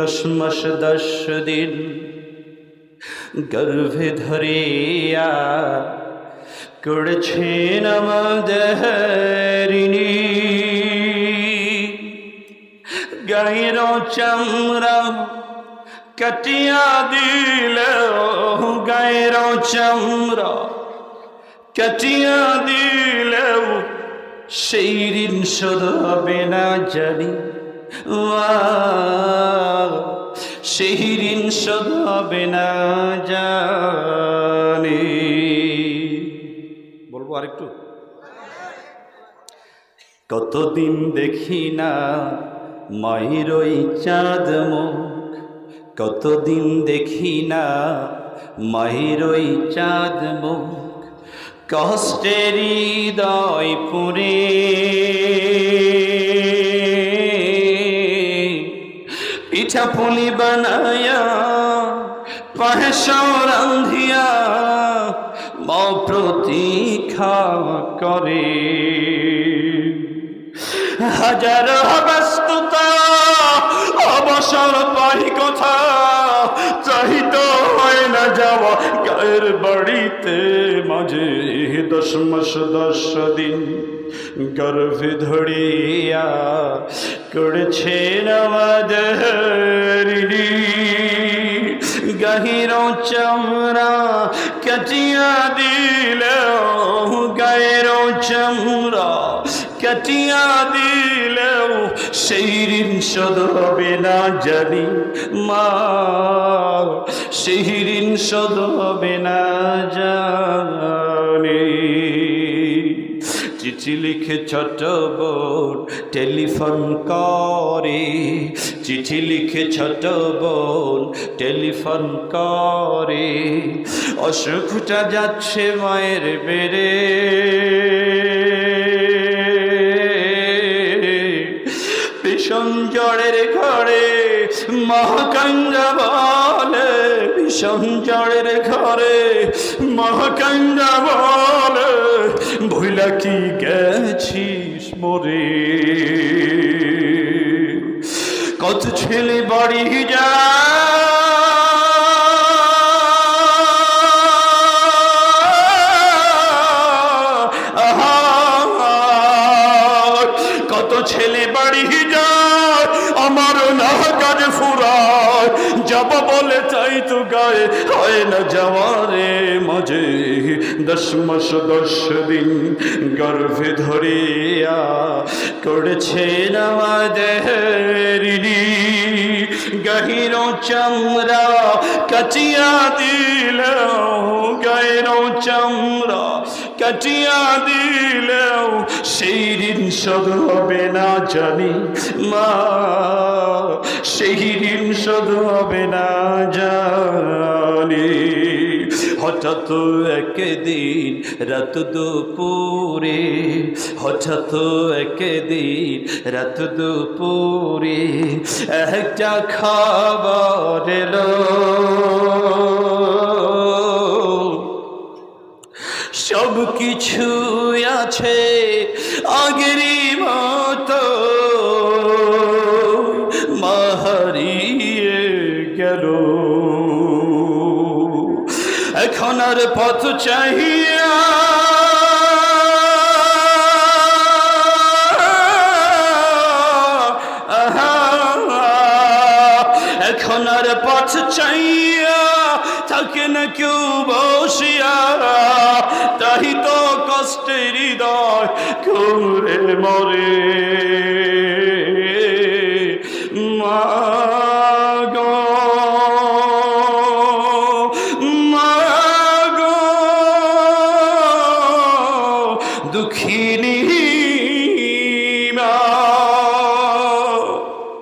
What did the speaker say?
দশ মাস, দশ দিন গর্ভে ধরিয়া করেছেন আমাদেরিনী গায়ের চামড়া কাটিয়া দিল গায়ের চামড়া কাটিয়া দিলেও সেই ঋণ শোধ হবে না জানি। ঋণ শোধ হবে না জানি। বলব আরেকটু। কতদিন দেখি না মায়ের ওই চাঁদ মুখ। কতদিন দেখি না মায়ের ওই চাঁদ মুখ। কষ্টের হৃদয় পুরে। পুলি বানায়া পাহেশাও রান্ধিয়া মা প্রতীক্ষা করে। হাজার ব্যস্ততা যাওয়া গায়ের বাড়িতে মাঝে দশ মাস দশ দিন গর্ভে ধরিয়া করেছে আমাদের গহির চামড়া কাটিয়া দিল গায়ের চামড়া কাটিয়া দিলেও সেই ঋণ শোধ হবে না জানি মা। সেই ঋণ শোধ হবে না জানি। চিঠি লিখে ছোট বোন টেলিফোন করে। চিঠি লিখে ছোট বোন টেলিফোন করে। অসুখটা যাচ্ছে মায়ের বেড়ে। জ্বরের ঘরে মহাকাঙ্গা বলে, ভীষণ জ্বরের ঘরে মহাকাঙ্গা বলে, ভুলা কি গেছিস মরে? কত ছেলে বাড়ি কত ছেলে বাড়ি তো গায়ে হয় না যাওয়ারে মাঝে। দশ মাস, দশ দিন গর্ভে ধরিয়া করেছেন আমাদের গহির চামড়া, কাচিয়া দিল গায়ের চামড়া কাটিয়া দিলেও সেই ঋণ শোধ হবে না জানি মা। সেই ঋণ শোধ হবে না জানি হঠাৎ একদিন, রাত দুপুরে, হঠাৎ একদিন, রাত দুপুরে একটা খাবার এলো। সব কিছু আছে আগেরই মতো। মাহারিয়ে গেল। এখন আর পথ চাহিয়া এখন আর পথ চাইয়া থাকে না কেউ বসিয়া তাই তো কষ্টের হৃদয় করে মরে। দুঃখিনী